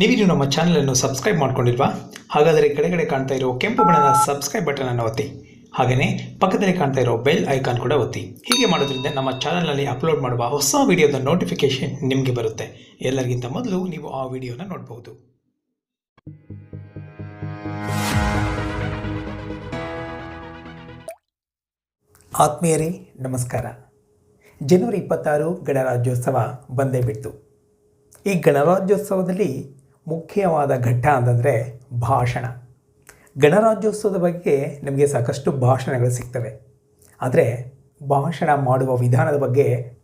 ನೀವಿನ್ನು ನಮ್ಮ ಚಾನಲನ್ನು ಸಬ್ಸ್ಕ್ರೈಬ್ ಮಾಡ್ಕೊಂಡಿಲ್ವಾ? ಹಾಗಾದರೆ ಕೆಳಗಡೆ ಕಾಣ್ತಾ ಇರೋ ಕೆಂಪು ಬಣ್ಣದ ಸಬ್ಸ್ಕ್ರೈಬ್ ಬಟನ್ ಅನ್ನು ಒತ್ತಿ. ಹಾಗೆಯೇ ಪಕ್ಕದಲ್ಲಿ ಕಾಣ್ತಾ ಇರೋ ಬೆಲ್ ಐಕಾನ್ ಕೂಡ ಒತ್ತಿ. ಹೀಗೆ ಮಾಡೋದ್ರಿಂದ ನಮ್ಮ ಚಾನಲ್ನಲ್ಲಿ ಅಪ್ಲೋಡ್ ಮಾಡುವ ಹೊಸ ವಿಡಿಯೋದ ನೋಟಿಫಿಕೇಶನ್ ನಿಮಗೆ ಬರುತ್ತೆ. ಎಲ್ಲರಿಗಿಂತ ಮೊದಲು ನೀವು ಆ ವಿಡಿಯೋನ ನೋಡಬಹುದು ಆತ್ಮೀಯರೇ, ನಮಸ್ಕಾರ. ಜನವರಿ ಇಪ್ಪತ್ತಾರು ಗಣರಾಜ್ಯೋತ್ಸವ ಬಂದೇ ಬಿಡ್ತು. ಈ ಗಣರಾಜ್ಯೋತ್ಸವದಲ್ಲಿ ಮುಖ್ಯವಾದ ಘಟ್ಟ ಅಂತಂದರೆ ಭಾಷಣ. ಗಣರಾಜ್ಯೋತ್ಸವದ ಬಗ್ಗೆ ನಮಗೆ ಸಾಕಷ್ಟು ಭಾಷಣಗಳು ಸಿಗ್ತವೆ. ಆದರೆ ಭಾಷಣ ಮಾಡುವ ವಿಧಾನದ ಬಗ್ಗೆ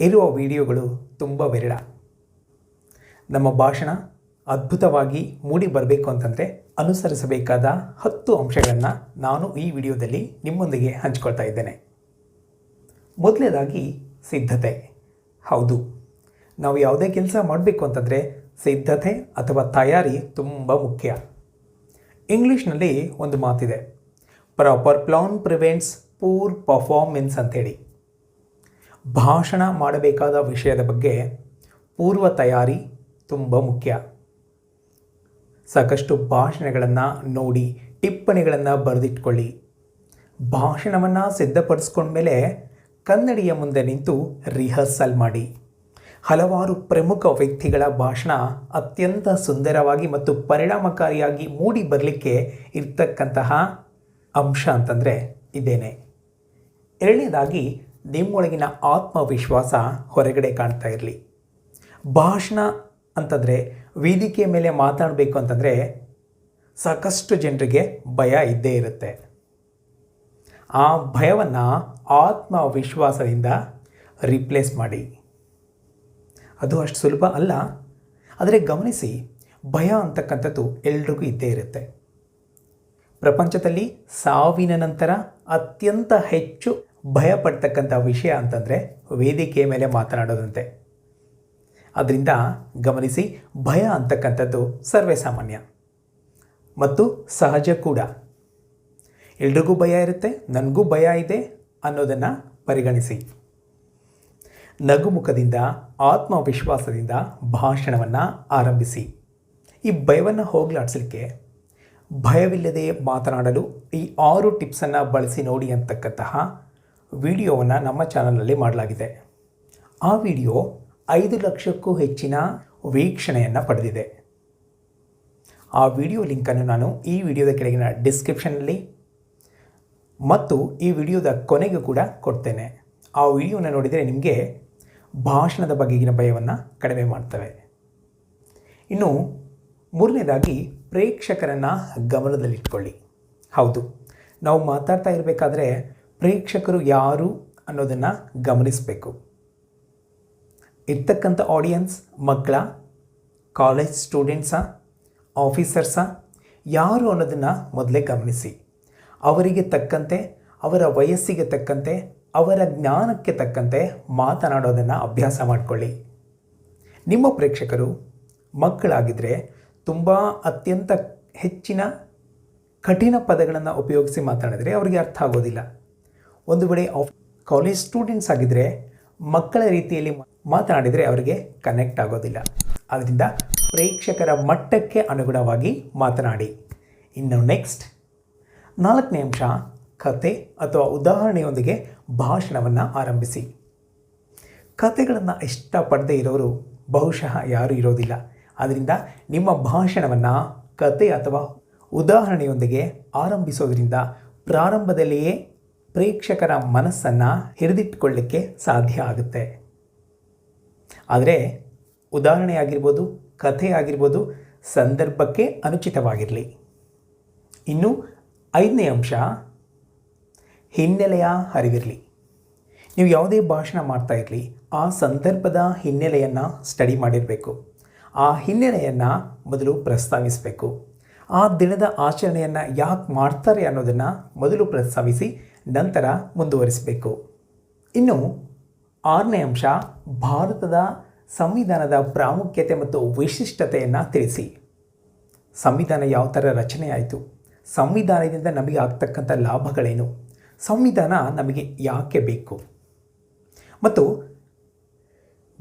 ಇರುವ ವಿಡಿಯೋಗಳು ತುಂಬ ವಿರಳ. ನಮ್ಮ ಭಾಷಣ ಅದ್ಭುತವಾಗಿ ಮೂಡಿ ಬರಬೇಕು ಅಂತಂದರೆ ಅನುಸರಿಸಬೇಕಾದ ಹತ್ತು ಅಂಶಗಳನ್ನು ನಾನು ಈ ವಿಡಿಯೋದಲ್ಲಿ ನಿಮ್ಮೊಂದಿಗೆ ಹಂಚ್ಕೊಳ್ತಾ ಇದ್ದೇನೆ. ಮೊದಲನೇದಾಗಿ ಸಿದ್ಧತೆ. ಹೌದು. ನಾವು ಯಾವುದೇ ಕೆಲಸ ಮಾಡಬೇಕು ಅಂತಂದರೆ ಸಿದ್ಧತೆ ಅಥವಾ ತಯಾರಿ ತುಂಬ ಮುಖ್ಯ. ಇಂಗ್ಲೀಷ್ನಲ್ಲಿ ಒಂದು ಮಾತಿದೆ. Proper plan prevents poor performance ಅಂಥೇಳಿ. ಭಾಷಣ ಮಾಡಬೇಕಾದ ವಿಷಯದ ಬಗ್ಗೆ ಪೂರ್ವ ತಯಾರಿ ತುಂಬ ಮುಖ್ಯ. ಸಾಕಷ್ಟು ಭಾಷಣಗಳನ್ನು ನೋಡಿ ಟಿಪ್ಪಣಿಗಳನ್ನು ಬರೆದಿಟ್ಕೊಳ್ಳಿ. ಭಾಷಣವನ್ನು ಸಿದ್ಧಪಡಿಸ್ಕೊಂಡ್ಮೇಲೆ ಕನ್ನಡಿಯ ಮುಂದೆ ನಿಂತು ರಿಹರ್ಸಲ್ ಮಾಡಿ. ಹಲವಾರು ಪ್ರಮುಖ ವ್ಯಕ್ತಿಗಳ ಭಾಷಣ ಅತ್ಯಂತ ಸುಂದರವಾಗಿ ಮತ್ತು ಪರಿಣಾಮಕಾರಿಯಾಗಿ ಮೂಡಿ ಬರಲಿಕ್ಕೆ ಇರ್ತಕ್ಕಂತಹ ಅಂಶ ಅಂತಂದರೆ ಇದೇನೆ. ಎರಡನೇದಾಗಿ ನಿಮ್ಮೊಳಗಿನ ಆತ್ಮವಿಶ್ವಾಸ ಹೊರಗಡೆ ಕಾಣ್ತಾ ಇರಲಿ. ಭಾಷಣ ಅಂತಂದರೆ ವೇದಿಕೆ ಮೇಲೆ ಮಾತಾಡಬೇಕು ಅಂತಂದರೆ ಸಾಕಷ್ಟು ಜನರಿಗೆ ಭಯ ಇದ್ದೇ ಇರುತ್ತೆ. ಆ ಭಯವನ್ನು ಆತ್ಮವಿಶ್ವಾಸದಿಂದ ರಿಪ್ಲೇಸ್ ಮಾಡಿ. ಅದು ಅಷ್ಟು ಸುಲಭ ಅಲ್ಲ. ಆದರೆ ಗಮನಿಸಿ, ಭಯ ಅಂತಕ್ಕಂಥದ್ದು ಎಲ್ರಿಗೂ ಇದ್ದೇ ಇರುತ್ತೆ. ಪ್ರಪಂಚದಲ್ಲಿ ಸಾವಿನ ನಂತರ ಅತ್ಯಂತ ಹೆಚ್ಚು ಭಯ ಪಡ್ತಕ್ಕಂಥ ವಿಷಯ ಅಂತಂದರೆ ವೇದಿಕೆಯ ಮೇಲೆ ಮಾತನಾಡೋದಂತೆ. ಅದರಿಂದ ಗಮನಿಸಿ, ಭಯ ಅಂತಕ್ಕಂಥದ್ದು ಸರ್ವೇ ಸಾಮಾನ್ಯ. ಮತ್ತು ಸಹಜ ಕೂಡ. ಎಲ್ರಿಗೂ ಭಯ ಇರುತ್ತೆ, ನನಗೂ ಭಯ ಇದೆ ಅನ್ನೋದನ್ನು ಪರಿಗಣಿಸಿ. ನಗುಮುಖದಿಂದ, ಆತ್ಮವಿಶ್ವಾಸದಿಂದ ಭಾಷಣವನ್ನು ಆರಂಭಿಸಿ. ಈ ಭಯವನ್ನು ಹೋಗಲಾಡಿಸಲಿಕ್ಕೆ ಭಯವಿಲ್ಲದೆ ಮಾತನಾಡಲು ಈ ಆರು ಟಿಪ್ಸನ್ನು ಬಳಸಿ ನೋಡಿ ಅಂತಕ್ಕಂತಹ ವಿಡಿಯೋವನ್ನು ನಮ್ಮ ಚಾನಲಲ್ಲಿ ಮಾಡಲಾಗಿದೆ. ಆ ವಿಡಿಯೋ ಐದು ಲಕ್ಷಕ್ಕೂ ಹೆಚ್ಚಿನ ವೀಕ್ಷಣೆಯನ್ನು ಪಡೆದಿದೆ. ಆ ವಿಡಿಯೋ ಲಿಂಕನ್ನು ನಾನು ಈ ವಿಡಿಯೋದ ಕೆಳಗಿನ ಡಿಸ್ಕ್ರಿಪ್ಷನಲ್ಲಿ ಮತ್ತು ಈ ವಿಡಿಯೋದ ಕೊನೆಗೂ ಕೂಡ ಕೊಡ್ತೇನೆ. ಆ ವಿಡಿಯೋನ ನೋಡಿದರೆ ನಿಮಗೆ ಭಾಷಣದ ಬಗೆಗಿನ ಭಯವನ್ನು ಕಡಿಮೆ ಮಾಡ್ತವೆ. ಇನ್ನು ಮೂರನೇದಾಗಿ ಪ್ರೇಕ್ಷಕರನ್ನು ಗಮನದಲ್ಲಿಟ್ಕೊಳ್ಳಿ. ಹೌದು, ನಾವು ಮಾತಾಡ್ತಾ ಇರಬೇಕಾದ್ರೆ ಪ್ರೇಕ್ಷಕರು ಯಾರು ಅನ್ನೋದನ್ನು ಗಮನಿಸಬೇಕು. ಇರ್ತಕ್ಕಂಥ ಆಡಿಯನ್ಸ್ ಮಕ್ಕಳ ಕಾಲೇಜ್ ಸ್ಟೂಡೆಂಟ್ಸಾ ಆಫೀಸರ್ಸಾ ಯಾರು ಅನ್ನೋದನ್ನು ಮೊದಲೇ ಗಮನಿಸಿ. ಅವರಿಗೆ ತಕ್ಕಂತೆ, ಅವರ ವಯಸ್ಸಿಗೆ ತಕ್ಕಂತೆ ಅವರ ಜ್ಞಾನಕ್ಕೆ ತಕ್ಕಂತೆ ಮಾತನಾಡೋದನ್ನು ಅಭ್ಯಾಸ ಮಾಡಿಕೊಳ್ಳಿ. ನಿಮ್ಮ ಪ್ರೇಕ್ಷಕರು ಮಕ್ಕಳಾಗಿದ್ದರೆ ತುಂಬ ಅತ್ಯಂತ ಹೆಚ್ಚಿನ ಕಠಿಣ ಪದಗಳನ್ನು ಉಪಯೋಗಿಸಿ ಮಾತನಾಡಿದರೆ ಅವರಿಗೆ ಅರ್ಥ ಆಗೋದಿಲ್ಲ. ಒಂದು ವೇಳೆ ಆಫ್ ಕಾಲೇಜ್ ಸ್ಟೂಡೆಂಟ್ಸ್ ಆಗಿದ್ದರೆ ಮಕ್ಕಳ ರೀತಿಯಲ್ಲಿ ಮಾತನಾಡಿದರೆ ಅವರಿಗೆ ಕನೆಕ್ಟ್ ಆಗೋದಿಲ್ಲ. ಆದ್ದರಿಂದ ಪ್ರೇಕ್ಷಕರ ಮಟ್ಟಕ್ಕೆ ಅನುಗುಣವಾಗಿ ಮಾತನಾಡಿ. ಇನ್ನು ನೆಕ್ಸ್ಟ್ ನಾಲ್ಕನೇ ಅಂಶ ಕತೆ ಅಥವಾ ಉದಾಹರಣೆಯೊಂದಿಗೆ ಭಾಷಣವನ್ನು ಆರಂಭಿಸಿ. ಕತೆಗಳನ್ನು ಇಷ್ಟಪಡದೇ ಇರೋರು ಬಹುಶಃ ಯಾರೂ ಇರೋದಿಲ್ಲ. ಆದ್ದರಿಂದ ನಿಮ್ಮ ಭಾಷಣವನ್ನು ಕತೆ ಅಥವಾ ಉದಾಹರಣೆಯೊಂದಿಗೆ ಆರಂಭಿಸೋದ್ರಿಂದ ಪ್ರಾರಂಭದಲ್ಲಿಯೇ ಪ್ರೇಕ್ಷಕರ ಮನಸ್ಸನ್ನು ಹಿಡಿದಿಟ್ಟುಕೊಳ್ಳಿಕ್ಕೆ ಸಾಧ್ಯ ಆಗುತ್ತೆ. ಆದರೆ ಉದಾಹರಣೆ ಆಗಿರ್ಬೋದು, ಕಥೆ ಆಗಿರ್ಬೋದು ಸಂದರ್ಭಕ್ಕೆ ಅನುಚಿತವಾಗಿರಲಿ. ಇನ್ನು ಐದನೇ ಅಂಶ ಹಿನ್ನೆಲೆಯ ಅರಿವಿರಲಿ. ನೀವು ಯಾವುದೇ ಭಾಷಣ ಮಾಡ್ತಾ ಇರಲಿ, ಆ ಸಂದರ್ಭದ ಹಿನ್ನೆಲೆಯನ್ನು ಸ್ಟಡಿ ಮಾಡಿರಬೇಕು. ಆ ಹಿನ್ನೆಲೆಯನ್ನು ಮೊದಲು ಪ್ರಸ್ತಾವಿಸಬೇಕು. ಆ ದಿನದ ಆಚರಣೆಯನ್ನು ಯಾಕೆ ಮಾಡ್ತಾರೆ ಅನ್ನೋದನ್ನು ಮೊದಲು ಪ್ರಸ್ತಾವಿಸಿ ನಂತರ ಮುಂದುವರಿಸಬೇಕು. ಇನ್ನು ಆರನೇ ಅಂಶ, ಭಾರತದ ಸಂವಿಧಾನದ ಪ್ರಾಮುಖ್ಯತೆ ಮತ್ತು ವಿಶಿಷ್ಟತೆಯನ್ನು ತಿಳಿಸಿ. ಸಂವಿಧಾನ ಯಾವ ಥರ ರಚನೆ ಆಯಿತು? ಸಂವಿಧಾನದಿಂದ ನಮಗೆ ಆಗ್ತಕ್ಕಂಥ ಲಾಭಗಳೇನು? ಸಂವಿಧಾನ ನಮಗೆ ಯಾಕೆ ಬೇಕು? ಮತ್ತು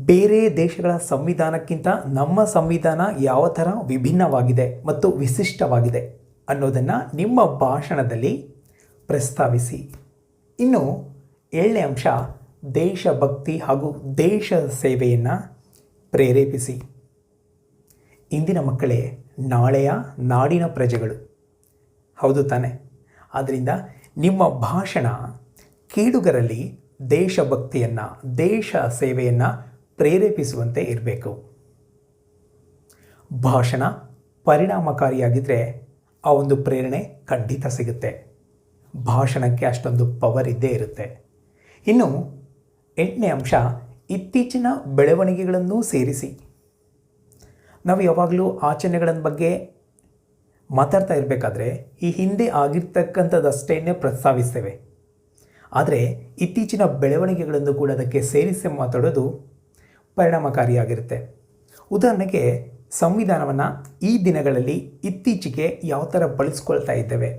ಬೇರೆ ದೇಶಗಳ ಸಂವಿಧಾನಕ್ಕಿಂತ ನಮ್ಮ ಸಂವಿಧಾನ ಯಾವ ಥರ ವಿಭಿನ್ನವಾಗಿದೆ ಮತ್ತು ವಿಶಿಷ್ಟವಾಗಿದೆ ಅನ್ನೋದನ್ನು ನಿಮ್ಮ ಭಾಷಣದಲ್ಲಿ ಪ್ರಸ್ತಾವಿಸಿ. ಇನ್ನು ಏಳನೇ ಅಂಶ, ದೇಶಭಕ್ತಿ ಹಾಗೂ ದೇಶ ಸೇವೆಯನ್ನು ಪ್ರೇರೇಪಿಸಿ. ಇಂದಿನ ಮಕ್ಕಳೇ, ನಾಳೆಯ ನಾಡಿನ ಪ್ರಜೆಗಳು. ಹೌದು ತಾನೆ. ಆದ್ದರಿಂದ ನಿಮ್ಮ ಭಾಷಣ ಕೇಳುಗರಲ್ಲಿ ದೇಶಭಕ್ತಿಯನ್ನು, ದೇಶ ಸೇವೆಯನ್ನು ಪ್ರೇರೇಪಿಸುವಂತೆ ಇರಬೇಕು. ಭಾಷಣ ಪರಿಣಾಮಕಾರಿಯಾಗಿದ್ದರೆ ಆ ಒಂದು ಪ್ರೇರಣೆ ಖಂಡಿತ ಸಿಗುತ್ತೆ. ಭಾಷಣಕ್ಕೆ ಅಷ್ಟೊಂದು ಪವರ್ ಇದ್ದೇ ಇರುತ್ತೆ. ಇನ್ನು ಎಂಟನೇ ಅಂಶ, ಇತ್ತೀಚಿನ ಬೆಳವಣಿಗೆಗಳನ್ನು ಸೇರಿಸಿ. ನಾವು ಯಾವಾಗಲೂ ಆಚರಣೆಗಳ ಬಗ್ಗೆ ಮಾತಾಡ್ತಾ ಇರಬೇಕಾದ್ರೆ ಈ ಹಿಂದೆ ಆಗಿರ್ತಕ್ಕಂಥದ್ದಷ್ಟೇನೆ ಪ್ರಸ್ತಾವಿಸ್ತೇವೆ. ಆದರೆ ಇತ್ತೀಚಿನ ಬೆಳವಣಿಗೆಗಳನ್ನು ಕೂಡ ಅದಕ್ಕೆ ಸೇರಿಸಿ ಮಾತಾಡೋದು ಪರಿಣಾಮಕಾರಿಯಾಗಿರುತ್ತೆ. ಉದಾಹರಣೆಗೆ ಸಂವಿಧಾನವನ್ನು ಈ ದಿನಗಳಲ್ಲಿ ಇತ್ತೀಚೆಗೆ ಯಾವ ಥರ ಬಳಸ್ಕೊಳ್ತಾ ಇದ್ದೇವೆ,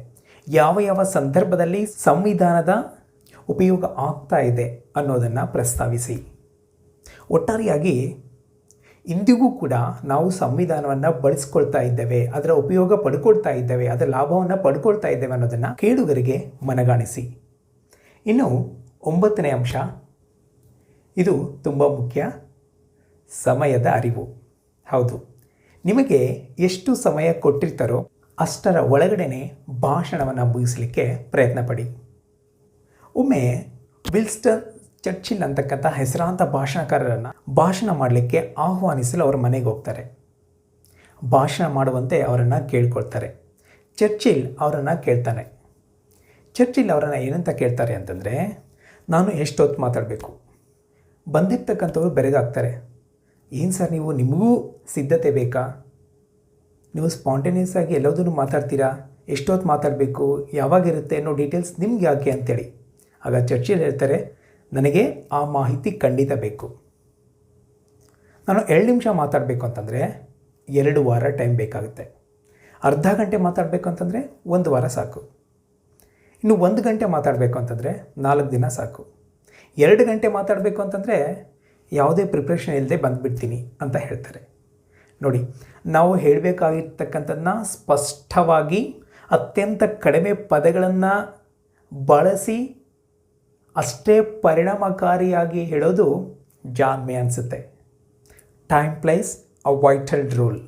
ಯಾವ ಯಾವ ಸಂದರ್ಭದಲ್ಲಿ ಸಂವಿಧಾನದ ಉಪಯೋಗ ಆಗ್ತಾ ಇದೆ ಅನ್ನೋದನ್ನು ಪ್ರಸ್ತಾವಿಸಿ. ಒಟ್ಟಾರೆಯಾಗಿ ಇಂದಿಗೂ ಕೂಡ ನಾವು ಸಂವಿಧಾನವನ್ನು ಬಳಸ್ಕೊಳ್ತಾ ಇದ್ದೇವೆ, ಅದರ ಉಪಯೋಗ ಪಡ್ಕೊಳ್ತಾ ಇದ್ದೇವೆ, ಅದರ ಲಾಭವನ್ನು ಪಡ್ಕೊಳ್ತಾ ಇದ್ದೇವೆ ಅನ್ನೋದನ್ನು ಕೇಳುಗರಿಗೆ ಮನಗಾಣಿಸಿ. ಇನ್ನು ಒಂಬತ್ತನೇ ಅಂಶ. ಇದು ತುಂಬ ಮುಖ್ಯ. ಸಮಯದ ಅರಿವು. ಹೌದು. ನಿಮಗೆ ಎಷ್ಟು ಸಮಯ ಕೊಟ್ಟಿರ್ತಾರೋ ಅಷ್ಟರ ಒಳಗಡೆನೆ ಭಾಷಣವನ್ನು ಮುಗಿಸಲಿಕ್ಕೆ ಪ್ರಯತ್ನ ಪಡಿ ಒಮ್ಮೆ ವಿಲ್ಸ್ಟನ್ ಚರ್ಚಿಲ್ ಅಂತಕ್ಕಂಥ ಹೆಸರಾಂತ ಭಾಷಣಕಾರರನ್ನು ಭಾಷಣ ಮಾಡಲಿಕ್ಕೆ ಆಹ್ವಾನಿಸಲು ಅವರ ಮನೆಗೆ ಹೋಗ್ತಾರೆ. ಭಾಷಣ ಮಾಡುವಂತೆ ಅವರನ್ನು ಕೇಳ್ಕೊಳ್ತಾರೆ. ಚರ್ಚಿಲ್ ಅವರನ್ನು ಕೇಳ್ತಾನೆ. ಚರ್ಚಿಲ್ ಅವರನ್ನು ಏನಂತ ಕೇಳ್ತಾರೆ ಅಂತಂದರೆ, ನಾನು ಎಷ್ಟೊತ್ತು ಮಾತಾಡಬೇಕು? ಬಂದಿರ್ತಕ್ಕಂಥವ್ರು ಬೆರಗಾಗ್ತಾರೆ. ಏನು ಸರ್ ನೀವು? ನಿಮಗೂ ಸಿದ್ಧತೆ ಬೇಕಾ? ನೀವು ಸ್ಪಾಂಟೇನಿಯಸ್ ಆಗಿ ಎಲ್ಲದನ್ನು ಮಾತಾಡ್ತೀರಾ? ಎಷ್ಟೊತ್ತು ಮಾತಾಡಬೇಕು? ಯಾವಾಗಿರುತ್ತೆ ಅನ್ನೋ ಡೀಟೇಲ್ಸ್ ನಿಮ್ಗೆ ಯಾಕೆ ಅಂತೇಳಿ. ಆಗ ಚರ್ಚಿಲ್ ಹೇಳ್ತಾರೆ ನನಗೆ ಆ ಮಾಹಿತಿ ಖಂಡಿತ ಬೇಕು. ನಾನು ಎರಡು ನಿಮಿಷ ಮಾತಾಡಬೇಕು ಅಂತಂದರೆ ಎರಡು ವಾರ ಟೈಮ್ ಬೇಕಾಗುತ್ತೆ. ಅರ್ಧ ಗಂಟೆ ಮಾತಾಡಬೇಕು ಅಂತಂದರೆ ಒಂದು ವಾರ ಸಾಕು. ಇನ್ನು ಒಂದು ಗಂಟೆ ಮಾತಾಡಬೇಕು ಅಂತಂದರೆ ನಾಲ್ಕು ದಿನ ಸಾಕು. ಎರಡು ಗಂಟೆ ಮಾತಾಡಬೇಕು ಅಂತಂದರೆ ಯಾವುದೇ ಪ್ರಿಪ್ರೇಷನ್ ಇಲ್ಲದೆ ಬಂದುಬಿಡ್ತೀನಿ ಅಂತ ಹೇಳ್ತಾರೆ. ನೋಡಿ, ನಾವು ಹೇಳಬೇಕಾಗಿರ್ತಕ್ಕಂಥದ್ದನ್ನ ಸ್ಪಷ್ಟವಾಗಿ ಅತ್ಯಂತ ಕಡಿಮೆ ಪದಗಳನ್ನು ಬಳಸಿ ಅಷ್ಟೇ ಪರಿಣಾಮಕಾರಿಯಾಗಿ ಹೇಳೋದು ಮೇ ಅನಿಸುತ್ತೆ. Time place a vital rule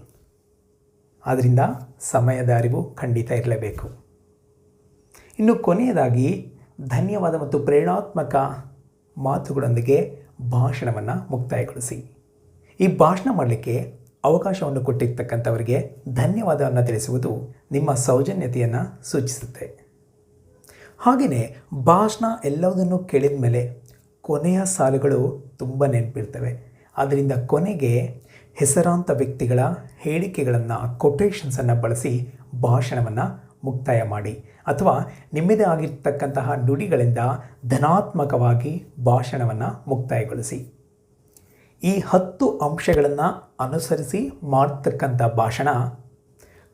ಆದ್ದರಿಂದ ಸಮಯದ ಅರಿವು ಖಂಡಿತ ಇರಲೇಬೇಕು. ಇನ್ನು ಕೊನೆಯದಾಗಿ ಧನ್ಯವಾದ ಮತ್ತು ಪ್ರೇರಣಾತ್ಮಕ ಮಾತುಗಳೊಂದಿಗೆ ಭಾಷಣವನ್ನು ಮುಕ್ತಾಯಗೊಳಿಸಿ. ಈ ಭಾಷಣ ಮಾಡಲಿಕ್ಕೆ ಅವಕಾಶವನ್ನು ಕೊಟ್ಟಿರ್ತಕ್ಕಂಥವರಿಗೆ ಧನ್ಯವಾದವನ್ನು ತಿಳಿಸುವುದು ನಿಮ್ಮ ಸೌಜನ್ಯತೆಯನ್ನು ಸೂಚಿಸುತ್ತೆ. ಹಾಗೆಯೇ ಭಾಷಣ ಎಲ್ಲವುದನ್ನು ಕೇಳಿದ ಮೇಲೆ ಕೊನೆಯ ಸಾಲುಗಳು ತುಂಬ ನೆನಪಿರ್ತವೆ. ಅದರಿಂದ ಕೊನೆಗೆ ಹೆಸರಾಂತ ವ್ಯಕ್ತಿಗಳ ಹೇಳಿಕೆಗಳನ್ನು ಕೊಟೇಶನ್ಸನ್ನು ಬಳಸಿ ಭಾಷಣವನ್ನು ಮುಕ್ತಾಯ ಮಾಡಿ. ಅಥವಾ ನಿಮ್ಮದೇ ಆಗಿರ್ತಕ್ಕಂತಹ ನುಡಿಗಳಿಂದ ಧನಾತ್ಮಕವಾಗಿ ಭಾಷಣವನ್ನು ಮುಕ್ತಾಯಗೊಳಿಸಿ. ಈ ಹತ್ತು ಅಂಶಗಳನ್ನು ಅನುಸರಿಸಿ ಮಾಡ್ತಕ್ಕಂಥ ಭಾಷಣ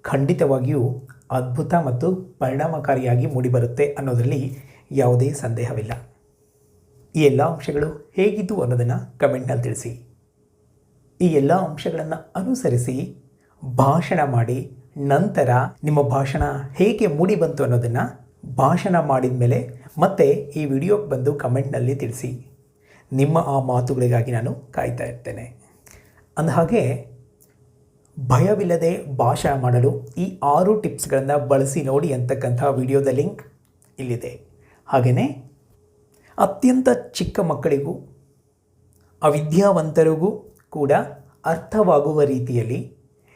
ಖಂಡಿತವಾಗಿಯೂ ಅದ್ಭುತ ಮತ್ತು ಪರಿಣಾಮಕಾರಿಯಾಗಿ ಮೂಡಿಬರುತ್ತೆ ಅನ್ನೋದರಲ್ಲಿ ಯಾವುದೇ ಸಂದೇಹವಿಲ್ಲ. ಈ ಎಲ್ಲ ಅಂಶಗಳು ಹೇಗಿದ್ದು ಅನ್ನೋದನ್ನು ಕಮೆಂಟ್ನಲ್ಲಿ ತಿಳಿಸಿ. ಈ ಎಲ್ಲ ಅಂಶಗಳನ್ನು ಅನುಸರಿಸಿ ಭಾಷಣ ಮಾಡಿ ನಂತರ ನಿಮ್ಮ ಭಾಷಣ ಹೇಗೆ ಮೂಡಿ ಬಂತು ಅನ್ನೋದನ್ನು ಭಾಷಣ ಮಾಡಿದ ಮೇಲೆ ಮತ್ತೆ ಈ ವಿಡಿಯೋಗೆ ಬಂದು ಕಮೆಂಟ್ನಲ್ಲಿ ತಿಳಿಸಿ. ನಿಮ್ಮ ಆ ಮಾತುಗಳಿಗಾಗಿ ನಾನು ಕಾಯ್ತಾ ಇರ್ತೇನೆ. ಅಂದಹಾಗೆ ಭಯವಿಲ್ಲದೆ ಭಾಷಣ ಮಾಡಲು ಈ ಆರು ಟಿಪ್ಸ್ಗಳನ್ನು ಬಳಸಿ ನೋಡಿ ಅಂತಕ್ಕಂಥ ವಿಡಿಯೋದ ಲಿಂಕ್ ಇಲ್ಲಿದೆ. ಹಾಗೆಯೇ ಅತ್ಯಂತ ಚಿಕ್ಕ ಮಕ್ಕಳಿಗೂ, ಅವಿದ್ಯಾವಂತರಿಗೂ ಕೂಡ ಅರ್ಥವಾಗುವ ರೀತಿಯಲ್ಲಿ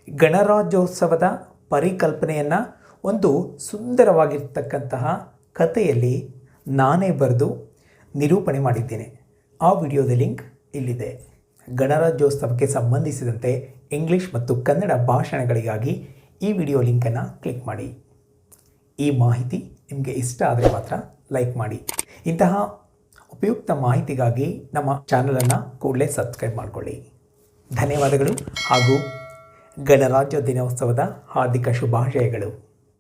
ಗಣರಾಜ್ಯೋತ್ಸವದ ಪರಿಕಲ್ಪನೆಯನ್ನು ಒಂದು ಸುಂದರವಾಗಿರ್ತಕ್ಕಂತಹ ಕಥೆಯಲ್ಲಿ ನಾನೇ ಬರೆದು ನಿರೂಪಣೆ ಮಾಡಿದ್ದೇನೆ. ಆ ವಿಡಿಯೋದ ಲಿಂಕ್ ಇಲ್ಲಿದೆ. ಗಣರಾಜ್ಯೋತ್ಸವಕ್ಕೆ ಸಂಬಂಧಿಸಿದಂತೆ ಇಂಗ್ಲಿಷ್ ಮತ್ತು ಕನ್ನಡ ಭಾಷಣಗಳಿಗಾಗಿ ಈ ವಿಡಿಯೋ ಲಿಂಕನ್ನು ಕ್ಲಿಕ್ ಮಾಡಿ. ಈ ಮಾಹಿತಿ ನಿಮಗೆ ಇಷ್ಟ ಆದರೆ ಮಾತ್ರ ಲೈಕ್ ಮಾಡಿ. ಇಂತಹ ಉಪಯುಕ್ತ ಮಾಹಿತಿಗಾಗಿ ನಮ್ಮ ಚಾನಲನ್ನು ಕೂಡಲೇ ಸಬ್ಸ್ಕ್ರೈಬ್ ಮಾಡಿಕೊಳ್ಳಿ. ಧನ್ಯವಾದಗಳು ಹಾಗೂ ಗಣರಾಜ್ಯ ದಿನೋತ್ಸವದ ಹಾರ್ದಿಕ ಶುಭಾಶಯಗಳು.